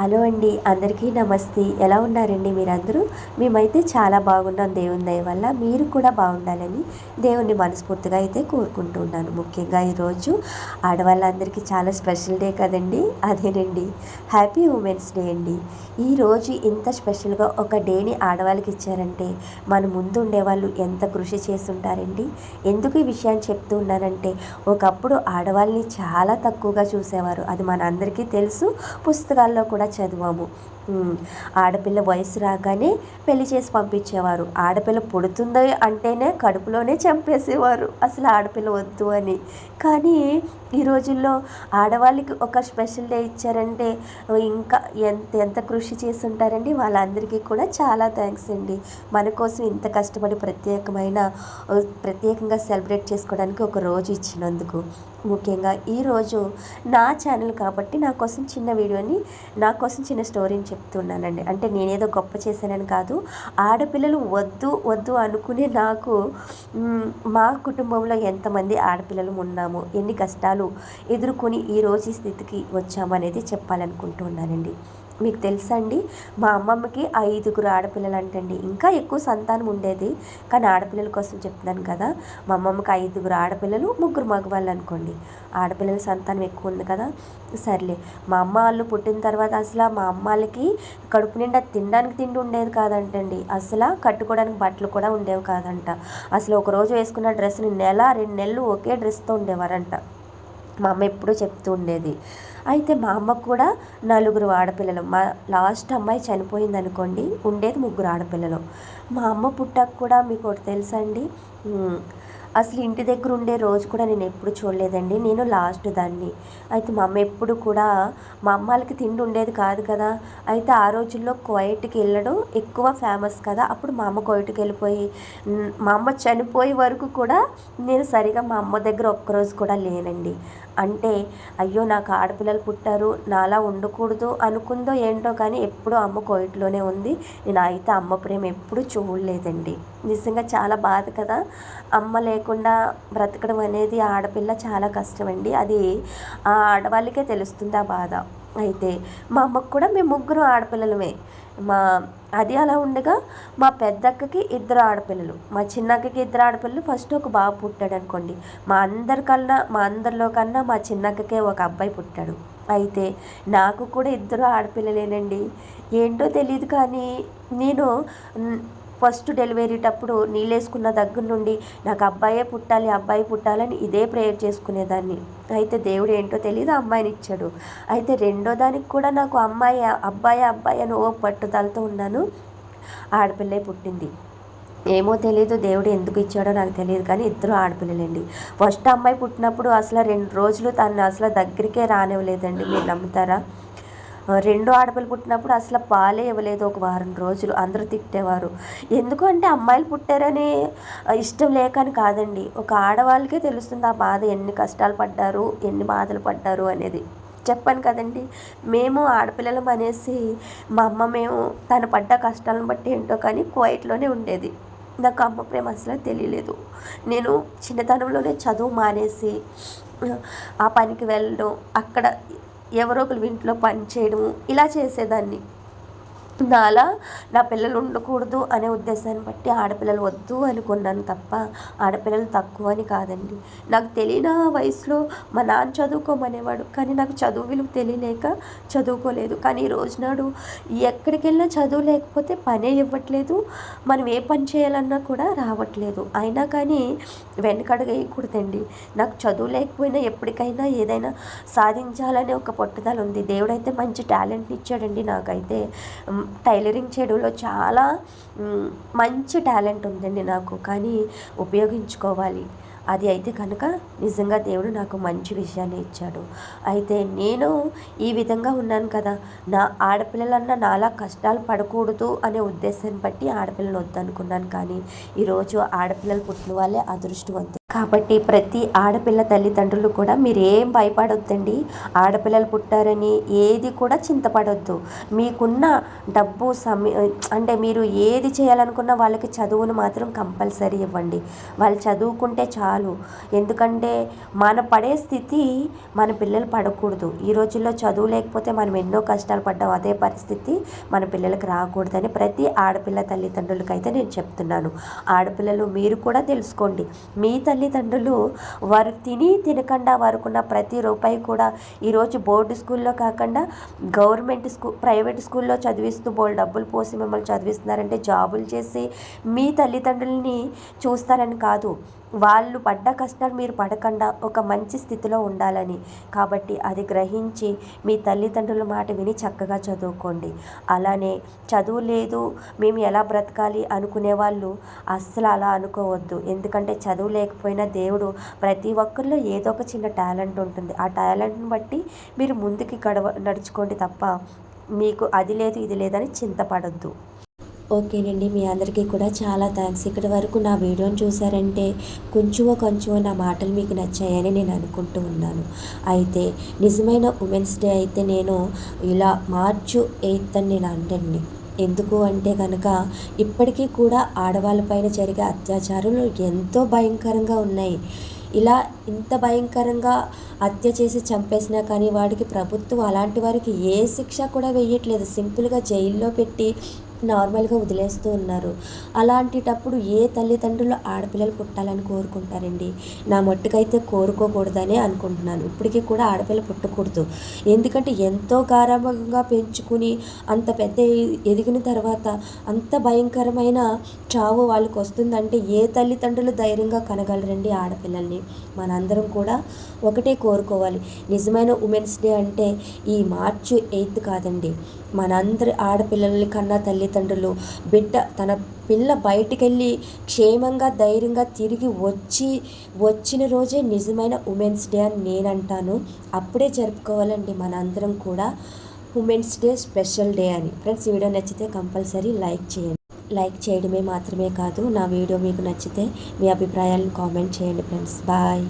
Hello అండి అందరికీ నమస్తే. ఎలా ఉన్నారండి మీరందరూ? మేమైతే చాలా బాగున్నాం దేవుని దయ వల్ల. మీరు కూడా బాగుండాలని దేవుణ్ణి మనస్ఫూర్తిగా అయితే కోరుకుంటున్నాను. ముఖ్యంగా ఈరోజు ఆడవాళ్ళందరికీ చాలా స్పెషల్ డే కదండి. అదేనండి. హ్యాపీ ఉమెన్స్ డే అండి. ఈరోజు ఇంత స్పెషల్గా ఒక డేని ఆడవాళ్ళకి ఇచ్చారంటే మన ముందు ఉండేవాళ్ళు ఎంత కృషి చేస్తుంటారండి? ఎందుకు ఈ విషయాన్ని చెప్తూ ఉన్నానంటే ఒకప్పుడు ఆడవాళ్ళని చాలా తక్కువగా చూసేవారు. అది మన అందరికీ తెలుసు. పుస్తకాల్లో కూడా చదివాము. ఆడపిల్ల వయసు రాగానే పెళ్ళి చేసి పంపించేవారు. ఆడపిల్ల పుడుతుందో అంటేనే కడుపులోనే చంపేసేవారు. అసలు ఆడపిల్ల వద్దు అని. కానీ ఈ రోజుల్లో ఆడవాళ్ళకి ఒక స్పెషల్ డే ఇచ్చారంటే ఇంకా ఎంత ఎంత కృషి చేసి ఉంటారండి వాళ్ళందరికీ కూడా చాలా థ్యాంక్స్ అండి. మన కోసం ఇంత కష్టపడి ప్రత్యేకమైన ప్రత్యేకంగా సెలబ్రేట్ చేసుకోవడానికి ఒక రోజు ఇచ్చినందుకు. ముఖ్యంగా ఈరోజు నా ఛానల్ కాబట్టి నా కోసం చిన్న వీడియోని నా కోసం చిన్న స్టోరీని చెప్తున్నానండి. అంటే నేనేదో గొప్ప చేశానని కాదు. ఆడపిల్లలు వద్దు వద్దు అనుకునే నాకు మా కుటుంబంలో ఎంతమంది ఆడపిల్లలు ఉన్నాము ఎన్ని కష్టాలు ఎదుర్కొని ఈరోజు స్థితికి వచ్చామనేది చెప్పాలనుకుంటున్నానండి. మీకు తెలుసా అండి మా అమ్మమ్మకి ఐదుగురు ఆడపిల్లలు అంటండి ఇంకా ఎక్కువ సంతానం ఉండేది కానీ ఆడపిల్లల కోసం చెప్తున్నాను కదా. మా అమ్మమ్మకి ఐదుగురు ఆడపిల్లలు ముగ్గురు మగవాళ్ళు అనుకోండి. ఆడపిల్లల సంతానం ఎక్కువ ఉంది కదా. సర్లే మా అమ్మ వాళ్ళు పుట్టిన తర్వాత అసలు మా అమ్మాళ్ళకి కడుపు నిండా తినడానికి తిండి ఉండేది కాదంటండి. అసలు కట్టుకోవడానికి బట్టలు కూడా ఉండేవి కాదంట. అసలు ఒక రోజు వేసుకున్న డ్రెస్ని నెల రెండు నెలలు ఒకే డ్రెస్తో ఉండేవారంట. మా అమ్మ ఎప్పుడూ చెప్తూ ఉండేది. అయితే మా అమ్మకు కూడా నలుగురు ఆడపిల్లలు. మా లాస్ట్ అమ్మాయి చనిపోయింది అనుకోండి ఉండేది ముగ్గురు ఆడపిల్లలు. మా అమ్మ పుట్టాక కూడా మీకు ఒకటి తెలుసండి? అసలు ఇంటి దగ్గర ఉండే రోజు కూడా నేను ఎప్పుడు చూడలేదండి. నేను లాస్ట్ దాన్ని. అయితే మా అమ్మ ఎప్పుడు కూడా మా అమ్మాలకి తిండి ఉండేది కాదు కదా. అయితే ఆ రోజుల్లో కోయట్కి వెళ్ళడం ఎక్కువ ఫేమస్ కదా. అప్పుడు మా అమ్మ కోయట్కి వెళ్ళిపోయి మా అమ్మ చనిపోయే వరకు కూడా నేను సరిగా మా అమ్మ దగ్గర ఒక్కరోజు కూడా లేనండి. అంటే అయ్యో నాకు ఆడపిల్లలు పుట్టారు నాలా ఉండకూడదు అనుకుందో ఏంటో కానీ ఎప్పుడూ అమ్మ కోయిట్లోనే ఉంది. నేను అయితే అమ్మ ప్రేమ ఎప్పుడూ చూడలేదండి. నిజంగా చాలా బాధ కదా. అమ్మ లేకుండా బ్రతకడం అనేది ఆడపిల్ల చాలా కష్టమండి. అది ఆ ఆడవాళ్ళకే తెలుస్తుంది ఆ బాధ. అయితే మా అమ్మకు కూడా మేము ముగ్గురు ఆడపిల్లలమే. మా అది అలా ఉండగా మా పెద్దక్కకి ఇద్దరు ఆడపిల్లలు. మా చిన్నక్కకి ఇద్దరు ఆడపిల్లలు. ఫస్ట్ ఒక బాబు పుట్టాడు అనుకోండి. మా అందరికన్నా మా అందరిలో కన్నా మా చిన్నక్కకే ఒక అబ్బాయి పుట్టాడు. అయితే నాకు కూడా ఇద్దరు ఆడపిల్లలేనండి. ఏంటో తెలియదు కానీ నేను ఫస్ట్ డెలివరీటప్పుడు నీళ్ళేసుకున్న దగ్గర నుండి నాకు అబ్బాయే పుట్టాలి అబ్బాయి పుట్టాలని ఇదే ప్రేయర్ చేసుకునేదాన్ని. అయితే దేవుడు ఏంటో తెలియదు అమ్మాయిని ఇచ్చాడు. అయితే రెండో దానికి కూడా నాకు అమ్మాయి అబ్బాయి అబ్బాయి అని ఓ పట్టుదలతో ఉన్నాను. ఆడపిల్లే పుట్టింది. ఏమో తెలియదు దేవుడు ఎందుకు ఇచ్చాడో నాకు తెలియదు కానీ ఇద్దరు ఆడపిల్లలండి. ఫస్ట్ అమ్మాయి పుట్టినప్పుడు అసలు రెండు రోజులు తను అసలు దగ్గరికే రానివ్వలేదండి. మీరు నమ్ముతారా? రెండో ఆడపిల్ల పుట్టినప్పుడు అసలు పాలే ఇవ్వలేదు ఒక వారం రోజులు. అందరూ తిట్టేవారు. ఎందుకు అంటే అమ్మాయిలు పుట్టారని ఇష్టం లేకని కాదండి. ఒక ఆడవాళ్ళకే తెలుస్తుంది ఆ బాధ ఎన్ని కష్టాలు పడ్డారు ఎన్ని బాధలు పడ్డారు అనేది. చెప్పాను కదండి మేము ఆడపిల్లలం అనేసి మా అమ్మ మేము తను పడ్డ కష్టాలను బట్టి ఏంటో కానీ క్వైట్లోనే ఉండేది. నాకు అమ్మ ప్రేమ అసలు తెలియలేదు. నేను చిన్నతనంలోనే చదువు మానేసి ఆ పనికి వెళ్ళడం అక్కడ ఎవరో ఒకరు ఇంట్లో పని చేయడము ఇలా చేసేదాన్ని. నాలా నా పిల్లలు ఉండకూడదు అనే ఉద్దేశాన్ని బట్టి ఆడపిల్లలు వద్దు అనుకున్నాను తప్ప ఆడపిల్లలు తక్కువ అని కాదండి. నాకు తెలియని వయసులో మా నాన్న చదువుకోమనేవాడు. కానీ నాకు చదువు విలువ తెలియలేక చదువుకోలేదు. కానీ ఈ రోజునాడు ఎక్కడికి వెళ్ళినా చదువు లేకపోతే పనే ఇవ్వట్లేదు. మనం ఏ పని చేయాలన్నా కూడా రావట్లేదు. అయినా కానీ వెనకడగేయకూడదండి నాకు చదువు లేకపోయినా ఎప్పటికైనా ఏదైనా సాధించాలనే ఒక పట్టుదల ఉంది. దేవుడైతే మంచి టాలెంట్ ఇచ్చాడండి నాకైతే. టైలరింగ్ చేయడంలో చాలా మంచి టాలెంట్ ఉందండి నాకు. కానీ ఉపయోగించుకోవాలి. అది అయితే కనుక నిజంగా దేవుడు నాకు మంచి విషయాన్ని ఇచ్చాడు. అయితే నేను ఈ విధంగా ఉన్నాను కదా. నా ఆడపిల్లలన్నా నాలా కష్టాలు పడకూడదు అనే ఉద్దేశాన్ని బట్టి ఆడపిల్లలు వద్దనుకున్నాను. కానీ ఈరోజు ఆడపిల్లలు పుట్టిన వాళ్ళే అదృష్టవంతులు. కాబట్టి ప్రతి ఆడపిల్ల తల్లిదండ్రులు కూడా మీరు ఏం భయపడొద్దండి. ఆడపిల్లలు పుట్టారని ఏది కూడా చింతపడొద్దు. మీకున్న డబ్బు సమయ అంటే మీరు ఏది చేయాలనుకున్న వాళ్ళకి చదువును మాత్రం కంపల్సరీ ఇవ్వండి. వాళ్ళు చదువుకుంటే చాలు. ఎందుకంటే మన పడే స్థితి మన పిల్లలు పడకూడదు. ఈ రోజుల్లో చదువు లేకపోతే మనం ఎన్నో కష్టాలు పడ్డాం. అదే పరిస్థితి మన పిల్లలకు రాకూడదని ప్రతి ఆడపిల్ల తల్లిదండ్రులకైతే నేను చెప్తున్నాను. ఆడపిల్లలు మీరు కూడా తెలుసుకోండి. మీ తల్లి తల్లిదండ్రులు వారు తిని తినకుండా వారుకున్న ప్రతి రూపాయి కూడా ఈరోజు బోర్డు స్కూల్లో కాకుండా గవర్నమెంట్ స్కూల్ ప్రైవేట్ స్కూల్లో చదివిస్తూ బోల్ డబ్బులు పోసి మిమ్మల్ని చదివిస్తున్నారంటే జాబులు చేసి మీ తల్లిదండ్రులని చూస్తారని కాదు. వాళ్ళు పడ్డ కష్టాలు మీరు పడకుండా ఒక మంచి స్థితిలో ఉండాలని. కాబట్టి అది గ్రహించి మీ తల్లిదండ్రుల మాట విని చక్కగా చదువుకోండి. అలానే చదువు లేదు మేము ఎలా బ్రతకాలి అనుకునే వాళ్ళు అస్సలు అలా అనుకోవద్దు. ఎందుకంటే చదువు లేకపోయినా దేవుడు ప్రతి ఒక్కరిలో ఏదో ఒక చిన్న టాలెంట్ ఉంటుంది. ఆ టాలెంట్ని బట్టి మీరు ముందుకి గడవ నడుచుకోండి తప్ప మీకు అది లేదు ఇది లేదని చింతపడద్దు. ఓకేనండి మీ అందరికీ కూడా చాలా థ్యాంక్స్ ఇక్కడి వరకు నా వీడియోని చూసారంటే కొంచెమో కొంచెమో నా మాటలు మీకు నచ్చాయని నేను అనుకుంటూ ఉన్నాను. అయితే నిజమైన ఉమెన్స్ డే అయితే నేను ఇలా మార్చు ఎయిత్ అని నేను అంటండి ఎందుకు అంటే కనుక ఇప్పటికీ కూడా ఆడవాళ్ళపైన జరిగే అత్యాచారాలు ఎంతో భయంకరంగా ఉన్నాయి. ఇలా ఇంత భయంకరంగా హత్య చేసి చంపేసినా కానీ వాడికి ప్రభుత్వం అలాంటి వారికి ఏ శిక్ష కూడా వేయట్లేదు. సింపుల్గా జైల్లో పెట్టి నార్మల్గా వదిలేస్తూ ఉన్నారు. అలాంటిటప్పుడు ఏ తల్లిదండ్రులు ఆడపిల్లలు పుట్టాలని కోరుకుంటారండి? నా మట్టుకైతే కోరుకోకూడదని అనుకుంటున్నాను. ఇప్పటికీ కూడా ఆడపిల్ల పుట్టకూడదు. ఎందుకంటే ఎంతో గారాభంగా పెంచుకుని అంత పెద్ద ఎదిగిన తర్వాత అంత భయంకరమైన చావు వాళ్ళకి వస్తుందంటే ఏ తల్లిదండ్రులు ధైర్యంగా కనగలరండి ఆడపిల్లల్ని? మనందరం కూడా ఒకటే కోరుకోవాలి. నిజమైన ఉమెన్స్ డే అంటే ఈ మార్చి ఎయిత్ కాదండి. మనందరి ఆడపిల్లల్ని కన్నా తల్లిదండ్రులు. బిడ్డ తన పిల్ల బయటికెళ్ళి క్షేమంగా ధైర్యంగా తిరిగి వచ్చి వచ్చిన రోజే నిజమైన ఉమెన్స్ డే అని నేను అంటాను అప్పుడే జరుపుకోవాలండి మనందరం కూడా ఉమెన్స్ డే స్పెషల్ డే అని. ఫ్రెండ్స్ ఈ వీడియో నచ్చితే కంపల్సరీ లైక్ చేయండి. లైక్ చేయడమే మాత్రమే కాదు నా వీడియో మీకు నచ్చితే మీ అభిప్రాయాలను కామెంట్ చేయండి ఫ్రెండ్స్. బాయ్.